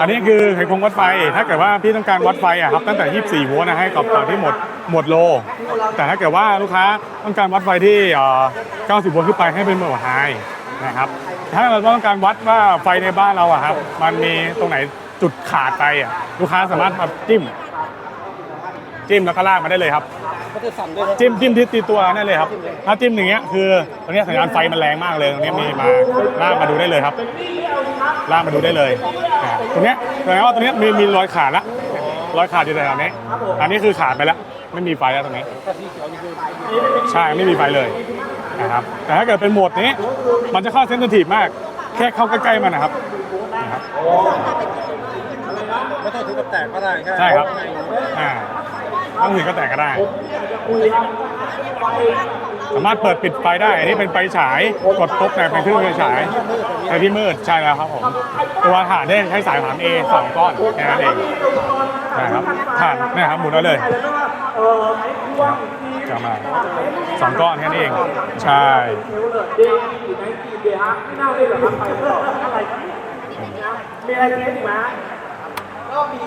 อันนี้คือไขควงวัดไฟ ถ้าเกิดว่าพี่ต้องการวัดไฟอะครับตั้งแต่ 24โวลต์นะให้กับต่อที่หมดหมดโล แต่ถ้าเกิดว่าลูกค้าต้องการวัดไฟที่เอ่อ90โวลต์ขึ้นไปให้เป็นโหมดไฮนะครับ ถ้าเราต้องการวัดว่าไฟในบ้านเราอะครับ มันมีตรงไหนจุดขาดไปอะลูกค้าสามารถมาจิ้ม จิ้มแล้วก็ลากมาได้เลยครับก็จะสั่นด้วยนะจิ้มจิ้มที่ตีตัวนั่นเลยครับถ้าจิ้มอย่างเงี้ยคือตรงเนี้ยสัญญาณไฟมันแรงมากเลยตรงเนี้ยมีมาลากมาดูได้เลยครับลากมาดูได้เลยอ่าตรงเนี้ยแสดงว่าตรงเนี้ยมีมีรอยขาดละรอยขาดอยู่แถวๆนี้อันนี้คือขาดไปแล้วไม่มีไฟแล้วตรงนี้ถ้าสีเขียวนี่คือใช่ไม่มีไฟเลยนะครับแต่ถ้าเกิดเป็นโหมดนี้ มันจะเข้าเซนซิทีฟมาก แค่เข้าใกล้ๆมันนะครับนะครับไม่ต้องถึงกับแตกก็ได้แค่ใช่ครับอ่า ต้องถึงก็แตกก็ได้ สามารถเปิดปิดไฟได้ อันนี้เป็นไฟฉาย กดปุ๊บเนี่เป็นเครื่องไฟฉายไฟที่มืดใช่แล้วครับผม ตัวถ่านเนี่ยใช้สายฐาน A สองก้อนแค่นั้นเองนะครับถ่านนี่ครับหมุนได้เลยจะมาสองก้อนแค่นั้นเอง ใช่มีอะไรเทสอีกไหมก็มี